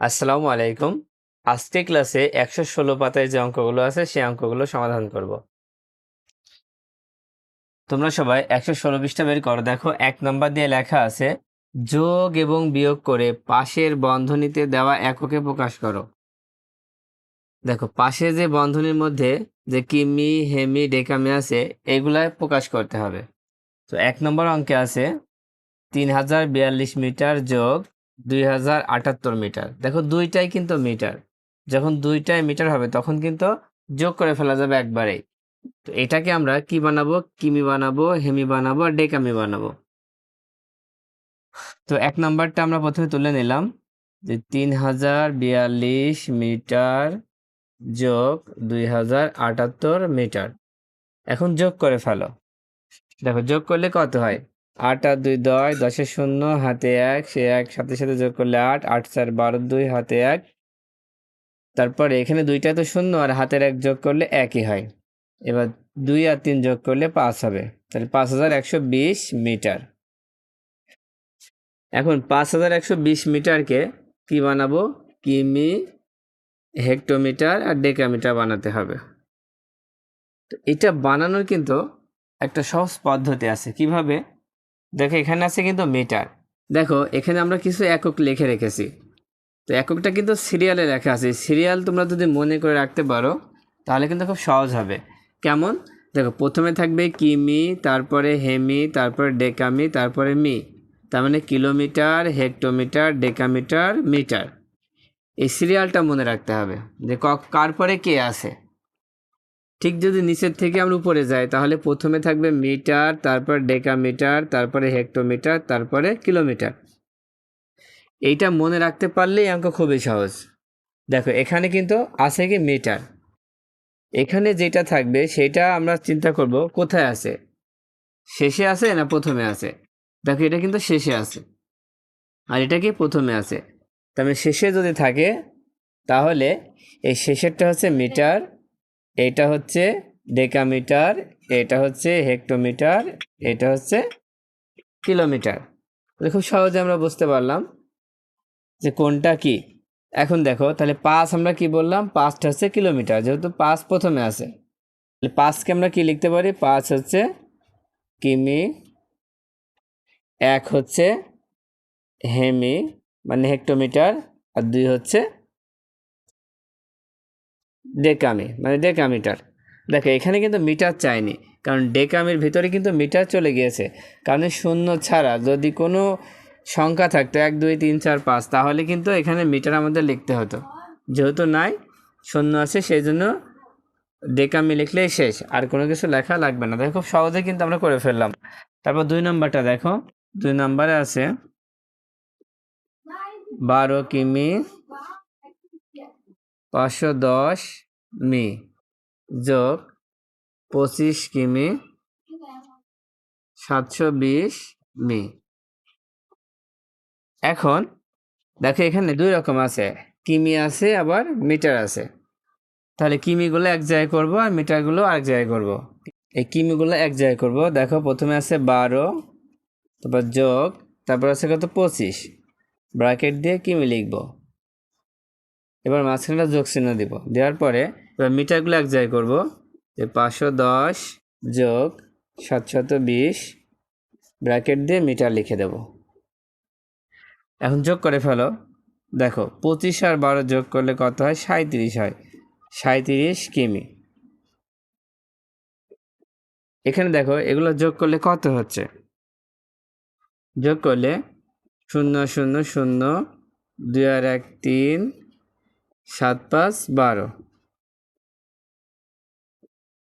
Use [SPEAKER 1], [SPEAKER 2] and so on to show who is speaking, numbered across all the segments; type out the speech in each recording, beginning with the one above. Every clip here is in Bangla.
[SPEAKER 1] আসসালামু আলাইকুম। আজকে ক্লাসে একশো ষোলো পাতায় যে অঙ্কগুলো আছে, সেই অঙ্কগুলো সমাধান করব। তোমরা সবাই একশো ষোলো পৃষ্ঠা বের করো। দেখো, এক নম্বর দিয়ে লেখা আছে, যোগ এবং বিয়োগ করে পাশের বন্ধনীতে দেওয়া এককে প্রকাশ করো। দেখো, পাশে যে বন্ধনীর মধ্যে যে কিমি হেমি ডেকামি আছে, এগুলা প্রকাশ করতে হবে। তো এক নম্বর অঙ্কে আছে, তিন হাজার বিয়াল্লিশ মিটার যোগ দুই হাজার আটাত্তর মিটার। দেখো দুইটাই কিন্তু মিটার। যখন দুইটাই মিটার হবে, তখন কিন্তু যোগ করে ফেলা যাবে একবারেই। তো এটাকে আমরা কি বানাবো? কিমি বানাবো, হেমি বানাবো আর ডেকামি বানাবো। তো এক নাম্বারটা আমরা প্রথমে তুলে নিলাম যে তিন হাজার বিয়াল্লিশ মিটার যোগ দুই হাজার আটাত্তর মিটার। এখন যোগ করে ফেলো। দেখো যোগ করলে কত হয়? আট আর দুই দশ দশের শূন্য, হাতে এক, সে এক, সাথে সাথে যোগ করলে আট আট চার বারো দুই, হাতে এক। তারপরে এখানে দুইটা তো শূন্য আর হাতের এক যোগ করলে একই হয়। এবার দুই আর তিন যোগ করলে পাঁচ হবে। তাহলে পাঁচ হাজার একশো বিশ মিটার। এখন পাঁচ হাজার একশো বিশ মিটারকে কি বানাবো? কিমি হেক্টোমিটার আর ডেকামিটার বানাতে হবে। তো এটা বানানোর কিন্তু একটা সহজ পদ্ধতি আছে। কীভাবে? দেখো, এখানে আছে কিন্তু মিটার দেখো, এখানে আমরা কিছু একক লিখে রেখেছি। তো এককটা কিন্তু সিরিয়ালে লেখা আছে। সিরিয়াল তোমরা যদি মনে করে রাখতে পারো, তাহলে কিন্তু খুব সহজ হবে। কেমন? দেখো, প্রথমে থাকবে কিমি, তারপরে হেমি, তারপরে ডেকামি, তারপরে মি। তার মানে কিলোমিটার, হেক্টোমিটার, ডেকামিটার, মিটার। এই সিরিয়ালটা মনে রাখতে হবে যে কার পরে কে আছে। ঠিক যদি নিচের থেকে আমরা উপরে যাই, তাহলে প্রথমে থাকবে মিটার, তারপর ডেকামিটার, তারপরে হেক্টোমিটার, তারপরে কিলোমিটার। এইটা মনে রাখতে পারলেই অঙ্ক খুবই সহজ। দেখো, এখানে কিন্তু আছে কি মিটার? এখানে যেটা থাকবে, সেটা আমরা চিন্তা করব কোথায় আছে? শেষে আছে না প্রথমে আছে? দেখো, এটা কিন্তু শেষে আছে। আর এটা কি প্রথমে আছে? তার মানে শেষে যদি থাকে, তাহলে এই শেষেরটা হচ্ছে মিটার এটা হচ্ছে ডেকামিটার, এটা হচ্ছে হেক্টোমিটার, এটা হচ্ছে কিলোমিটার। খুব সহজে আমরা বুঝতে পারলাম যে কোনটা কি। এখন দেখো, তাহলে পাঁচ আমরা কি বললাম? পাঁচটা হচ্ছে কিলোমিটার, যেহেতু পাঁচ প্রথমে আছে। তাহলে পাঁচকে আমরা কি লিখতে পারি? পাঁচ হচ্ছে কিমি, এক হচ্ছে হেমি মানে হেক্টোমিটার, আর দুই হচ্ছে ডেকামি মানে ডেকামিটার। দেখো, এখানে কিন্তু মিটার চাইনি, কারণ ডেকামির ভিতরে কিন্তু মিটার চলে গিয়েছে। কারণ শূন্য ছাড়া যদি কোনো সংখ্যা থাকতো, এক, দুই, তিন, চার, পাঁচ, তাহলে কিন্তু এখানে মিটার আমাদের লিখতে হতো। যেহেতু নাই, শূন্য আছে, সেই জন্য ডেকামি লিখলেই শেষ, আর কোনো কিছু লেখা লাগবে না। দেখো, খুব সহজে কিন্তু আমরা করে ফেললাম। তারপর দুই নম্বরটা দেখো, দুই নম্বরে আছে বারো কিমি পাঁচশো দশ মি যোগ পঁচিশ কিমি সাতশো বিশ মি। এখন দেখো এখানে দুই রকম আছে, কিমি আছে, আবার মিটার আছে। তাহলে কিমিগুলো এক জায়গায় করব আর মিটারগুলো আরেক জায়গায় করব। এই কিমিগুলো এক জায়গায় করব। দেখো প্রথমে আছে বারো, তারপর যোগ, তারপর আছে কত পঁচিশ। ব্র্যাকেট দিয়ে কিমি লিখব। এবার মাঝখানটা যোগ চিহ্ন দিব। দেওয়ার পরে এবার মিটারগুলো এক জায়গায় করব যে পাঁচশো দশ যোগ সাতশত বিশ ব্র্যাকেট দিয়ে মিটার লিখে দেব। এখন যোগ করে ফেলো। দেখো, পঁচিশ আর বারো যোগ করলে কত হয়? সাঁত্রিশ হয়। সাঁত্রিশ কিমি। এখানে দেখো, এগুলো যোগ করলে কত হচ্ছে? যোগ করলে শূন্য শূন্য শূন্য, দুই আর এক, তিন সাত পাঁচ বারো।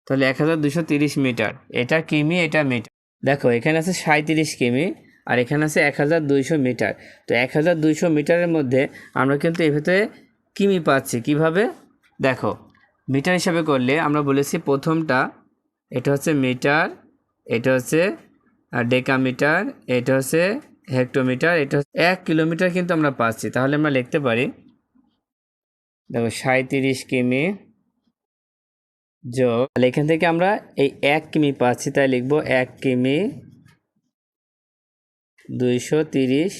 [SPEAKER 1] তাহলে এক হাজার দুশো তিরিশ মিটার। এটা কিমি, এটা মিটার। দেখো, এখানে আছে সাঁত্রিশ কিমি আর এখানে আছে এক হাজার দুইশো মিটার। তো এক হাজার দুইশো মিটারের মধ্যে আমরা কিন্তু এর ভেতরে কিমি পাচ্ছি। কীভাবে? দেখো, মিটার হিসাবে করলে আমরা বলেছি প্রথমটা এটা হচ্ছে মিটার, এটা হচ্ছে ডেকামিটার, এটা হচ্ছে হেক্টোমিটার, এটা হচ্ছে এক কিলোমিটার কিন্তু আমরা পাচ্ছি। তাহলে আমরা লিখতে পারি দেখো সাঁত্রিশ কিমি যোগ, তাহলে এখান থেকে আমরা এই এক কিমি পাচ্ছি, তাই লিখব এক কিমি দুইশো তিরিশ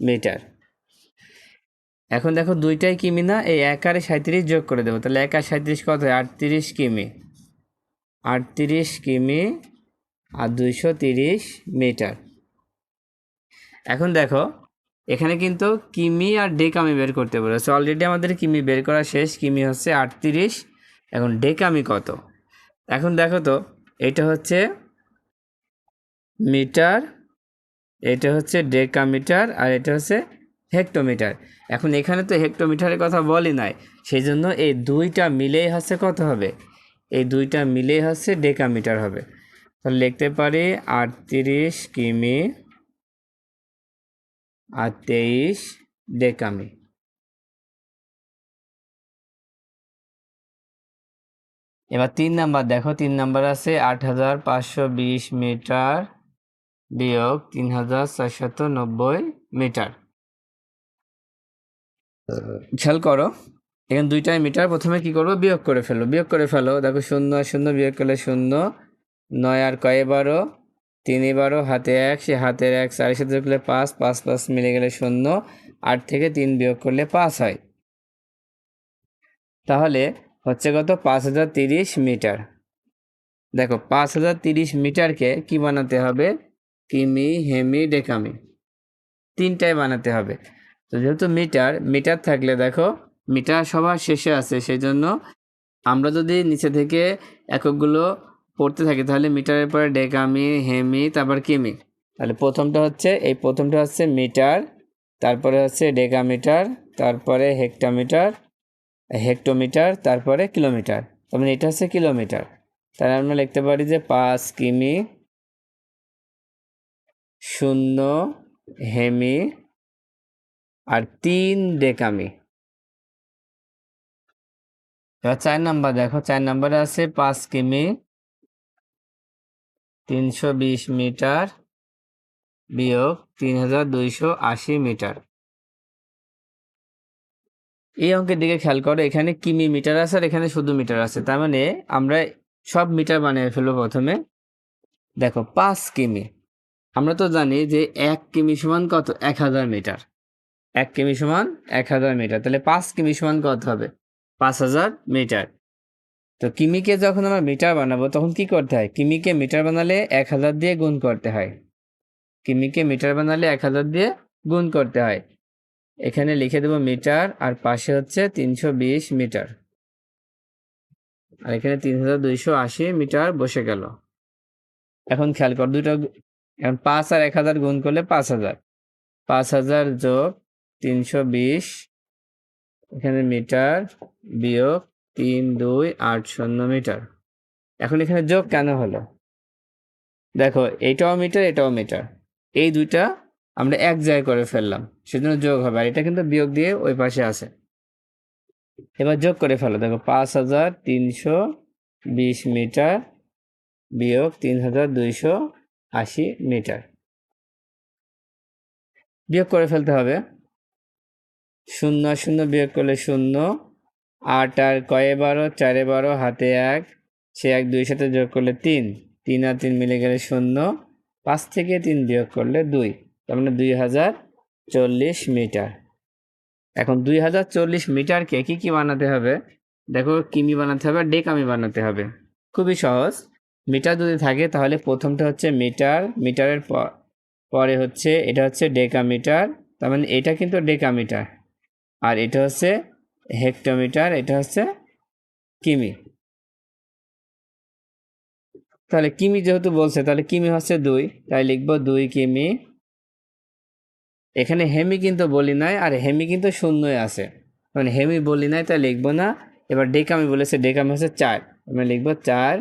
[SPEAKER 1] মিটার। এখন দেখো দুইটাই কিমি না, এই এক আর সাঁত্রিশ যোগ করে দেবো, তাহলে এক আর সাঁত্রিশ কত হয়? আটত্রিশ কিমি। আটত্রিশ কিমি আর দুইশো তিরিশ মিটার। এখন দেখো এখানে কিন্তু কিমি আর ডেকামি বের করতে বলেছে। অলরেডি আমাদের কিমি বের করা শেষ। কিমি হচ্ছে আটত্রিশ। এখন ডেকামি কত? এখন দেখো তো, এটা হচ্ছে মিটার, এটা হচ্ছে ডেকামিটার, আর এটা হচ্ছে হেক্টোমিটার। এখন এখানে তো হেক্টোমিটারের কথা বলি নাই সেই জন্য এই দুইটা মিলেই হচ্ছে কত হবে? এই দুইটা মিলেই হচ্ছে ডেকামিটার হবে। তাহলে লিখতে পারি আটত্রিশ কিমি আর তেইশ ডেকামি এবার তিন নাম্বার, দেখো তিন নাম্বার আছে, আট হাজার পাঁচশো বিশ মিটার বিয়োগ তিন হাজার ছয়শত নব্বই মিটার। খেয়াল করো, এখানে দুইটাই মিটার, প্রথমে কি করব? বিয়োগ করে ফেলো বিয়োগ করে ফেলো, দেখো শূন্য শূন্য বিয়োগ করলে শূন্য, নয় আর কয়ে বারো তিন বারো হাতে এক, সে হাতের এক চারের সাথে যোগ করলে পাঁচ পাঁচ পাঁচ মিলে গেলে শূন্য, আট থেকে তিন বিয়োগ করলে পাঁচ হয়। তাহলে হচ্ছে কত? পাঁচ হাজার তিরিশ মিটার। দেখো, পাঁচ হাজার তিরিশ মিটারকে কি বানাতে হবে? কিমি, হেমি, ডেকামি। তিনটায় বানাতে হবে। তো যেহেতু মিটার মিটার থাকলে দেখো, মিটার সবার শেষে আছে সেই জন্য আমরা যদি নিচে থেকে এককগুলো পড়তে থাকি, তাহলে মিটারের পরে ডেকামি হেমি তারপর কিমি তাহলে প্রথমটা হচ্ছে, এই প্রথমটা হচ্ছে মিটার, তারপরে হচ্ছে ডেকামিটার, তারপরে হেক্টামিটার, হেক্টোমিটার, তারপরে কিলোমিটার। মানে এটা হচ্ছে কিলোমিটার। তাহলে আমরা লিখতে পারি যে পাঁচ কিমি শূন্য হেমি আর তিন ডেকামি। এবার চার নাম্বার, দেখো চার নাম্বারে আছে পাঁচ কিমি তিনশো বিশ মিটার বিয়োগ তিন হাজার দুইশো আশি মিটার। এই অঙ্কের দিকে খেয়াল করো, এখানে কিমি মিটার আছে আর এখানে শুধু মিটার আছে। তার মানে আমরা সব মিটার বানিয়ে ফেলব প্রথমে। দেখো, পাঁচ কিমি। আমরা তো জানি যে এক কিমি সমান কত? এক হাজার মিটার। এক কিমি সমান এক হাজার মিটার। তাহলে পাঁচ কিমি সমান কত হবে? পাঁচ হাজার মিটার। তো কিমিকে যখন আমরা মিটার বানাবো, তখন কি করতে হয়? কিমিকে মিটার বানালে এক হাজার দিয়ে গুণ করতে হয়। কিমিকে মিটার বানালে এক হাজার দিয়ে গুণ করতে হয়। এখানে লিখে দেবো মিটার, আর পাশে হচ্ছে তিনশো বিশ মিটার। আর এখানে তিন হাজার দুইশো আশি মিটার বসে গেল। এখন খেয়াল কর, দুটো এখন পাঁচ আর এক হাজার গুণ করলে পাঁচ হাজার। পাঁচ হাজার যোগ তিনশো বিশ, এখানে মিটার বিয়োগ তিন, দুই, আট, শূন্য মিটার। এখন এখানে যোগ কেন হলো? দেখো, এটাও মিটার এটাও মিটার। এই দুইটা আমরা এক জায়গায় করে ফেললাম, সেজন্য যোগ হবে, আর এটা কিন্তু বিয়োগ দিয়ে ওই পাশে আছে। এবার যোগ করে ফেলো, দেখো, পাঁচ হাজার তিনশো বিশ মিটার বিয়োগ তিন হাজার দুইশো আশি মিটার। বিয়োগ করে ফেলতে হবে। শূন্য শূন্য বিয়োগ করলে শূন্য আট আর কয়ে বারো, চারে বারো, হাতে এক, সে এক দুই সাথে যোগ করলে তিন তিন আর তিন মিলে গেলে শূন্য, পাঁচ থেকে তিন বিয়োগ করলে দুই, তার মানে দুই হাজার চল্লিশ মিটার। এখন দুই হাজার চল্লিশ মিটারকে কী কী বানাতে হবে? দেখো, কিমি বানাতে হবে, ডেকামি বানাতে হবে। খুবই সহজ। মিটার যদি থাকে, তাহলে প্রথমটা হচ্ছে মিটার, মিটারের পরে হচ্ছে, এটা হচ্ছে ডেকামিটার, তার মানে এটা কিন্তু ডেকামিটার। আর এটা হচ্ছে হেক্টোমিটার, এটা হচ্ছে কিমি। তাহলে কিমি যেহেতু বলছে, তাহলে কিমি হচ্ছে দুই। তাই লিখব দুই কিমি। এখানে হেমি কিন্তু বলি নাই, আর হেমি কিন্তু শূন্যই আছে। মানে হেমি বলি নাই, তাই লিখব না। এবার ডেকামি বলেছে, ডেকামি হচ্ছে চার। আমি লিখব চার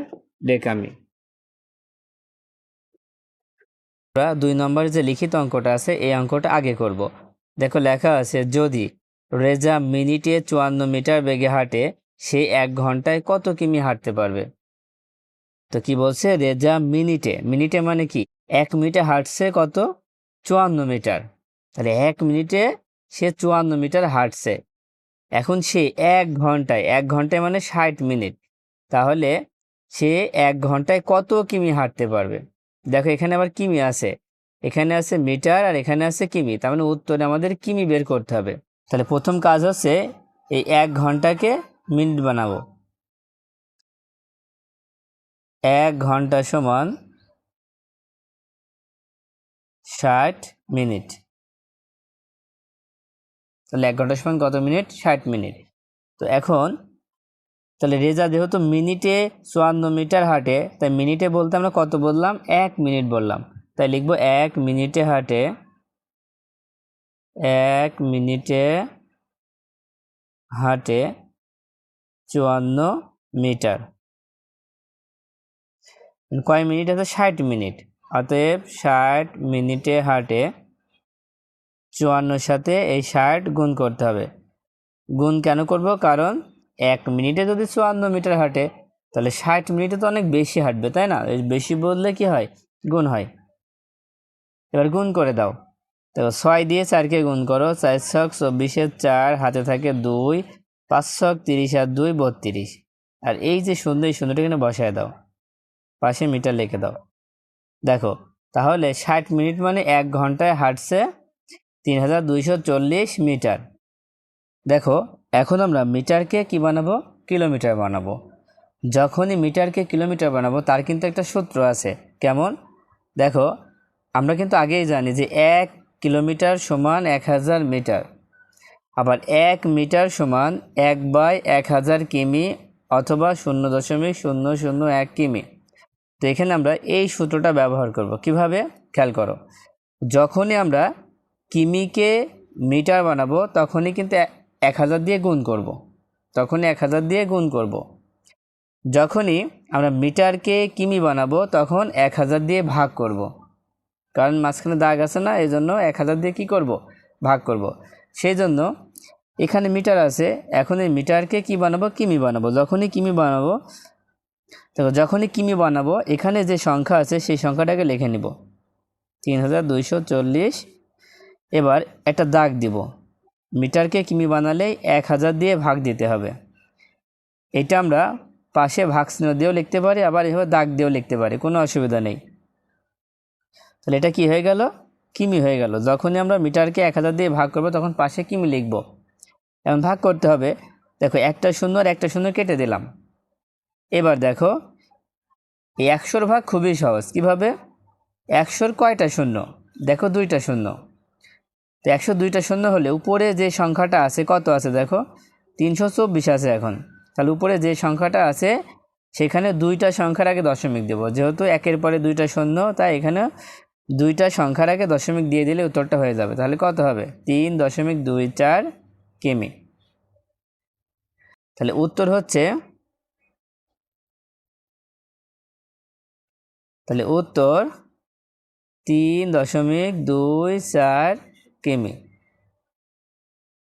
[SPEAKER 1] ডেকামি। দুই নম্বরের যে লিখিত অঙ্কটা আছে, এই অঙ্কটা আগে করব। দেখো লেখা আছে যদি রেজা মিনিটে চুয়ান্ন মিটার বেগে হাঁটে, সে এক ঘন্টায় কত কিমি হাঁটতে পারবে? তো কি বলছে? রেজা মিনিটে মিনিটে মানে কি? এক মিনিটে হাঁটছে কত? চুয়ান্ন মিটার। তাহলে এক মিনিটে সে চুয়ান্ন মিটার হাঁটছে। এখন সে এক ঘন্টায় এক ঘন্টায় মানে ষাট মিনিট। তাহলে সে এক ঘন্টায় কত কিমি হাঁটতে পারবে? দেখো এখানে আবার কিমি আছে। এখানে আছে মিটার আর এখানে আছে কিমি। তার মানে উত্তরে আমাদের কিমি বের করতে হবে। তাহলে প্রথম কাজ হচ্ছে এই এক ঘন্টাকে মিনিট বানাবো। এক ঘণ্টা সমান ষাট মিনিট। তাহলে এক ঘণ্টা সমান কত মিনিট? ষাট মিনিট। তো এখন তাহলে রেজা যেহেতু মিনিটে চুয়ান্ন মিটার হাঁটে, তাই মিনিটে বলতে আমরা কত বললাম? এক মিনিট বললাম। তাই লিখব এক মিনিটে হাঁটে এক মিনিটে হাঁটে চুয়ান্ন মিটার। কয় মিনিট আছে? ষাট মিনিট। অতএব ষাট মিনিটে হাঁটে চুয়ান্নর সাথে এই ষাট গুণ করতে হবে। গুণ কেন করব? কারণ এক মিনিটে যদি চুয়ান্ন মিটার হাঁটে, তাহলে ষাট মিনিটে তো অনেক বেশি হাঁটবে, তাই না? বেশি বললে কি হয়? গুণ হয়। এবার গুণ করে দাও। দেখো ছয় দিয়ে চারকে গুণ করো, চার ছক চব্বিশের চার, হাতে থাকে দুই, পাঁচ ছক তিরিশ আর দুই বত্রিশ। আর এই যে সুন্দর এই সুন্দরটা এখানে বসায় দাও। পাশে মিটার লিখে দাও। দেখো, তাহলে ষাট মিনিট মানে এক ঘন্টায় হাঁটছে তিন হাজার দুইশো চল্লিশ মিটার। দেখো, এখন আমরা মিটারকে কি বানাবো? কিলোমিটার বানাবো। যখনই মিটারকে কিলোমিটার বানাবো, তার কিন্তু একটা সূত্র আছে। কেমন? দেখো, আমরা কিন্তু আগেই জানি যে এক কিলোমিটার সমান এক হাজার মিটার আবার এক মিটার সমান এক বাই এক হাজার কিমি অথবা শূন্য দশমিক শূন্য শূন্য এক কিমি তো এখানে আমরা এই সূত্রটা ব্যবহার করব কীভাবে খেয়াল করো যখনই আমরা কিমিকে মিটার বানাবো, তখনই কিন্তু এক হাজার দিয়ে গুণ করব। তখনই এক হাজার দিয়ে গুণ করব। যখনই আমরা মিটারকে কিমি বানাবো, তখন এক হাজার দিয়ে ভাগ করব। কারণ মাঝখানে দাগ আছে না এই জন্য এক হাজার দিয়ে কী করব? ভাগ করব। সেই জন্য এখানে মিটার আছে, এখন এই মিটারকে কি বানাবো? কিমি বানাবো। যখনই কিমি বানাবো, দেখো, যখনই কিমি বানাবো, এখানে যে সংখ্যা আছে, সেই সংখ্যাটাকে লিখে নিব। তিন হাজার দুইশো চল্লিশ, এবার একটা দাগ দিব। মিটারকে কিমি বানালেই এক হাজার দিয়ে ভাগ দিতে হবে। এটা আমরা পাশে ভাগ চিহ্ন দিয়েও লিখতে পারি, আবার এভাবে দাগ দিয়েও লিখতে পারি, কোনো অসুবিধা নেই। তাহলে এটা কি হয়ে গেল? কিমি হয়ে গেল। যখনই আমরা মিটারকে এক হাজার দিয়ে ভাগ করব, তখন পাশে কিমি লিখব। এখন ভাগ করতে হবে। দেখো, একটা শূন্য আর একটা শূন্য কেটে দিলাম। এবার দেখো, এই একশোর ভাগ খুবই সহজ। কীভাবে? একশোর কয়টা শূন্য? দেখো, দুইটা শূন্য। তো একশো দুইটা শূন্য হলে উপরে যে সংখ্যাটা আছে, কত আছে দেখো? তিনশো চব্বিশ আছে এখন। তাহলে উপরে যে সংখ্যাটা আছে, সেখানে দুইটা সংখ্যার আগে দশমিক দেবো। যেহেতু একের পরে দুইটা শূন্য, তাই এখানে দুইটা সংখ্যার আগে দশমিক দিয়ে দিলে উত্তরটা হয়ে যাবে। তাহলে কত হবে? তিন দশমিক দুই চার কিমি। তাহলে উত্তর হচ্ছে, তাহলে উত্তর তিন দশমিক দুই চার কিমি।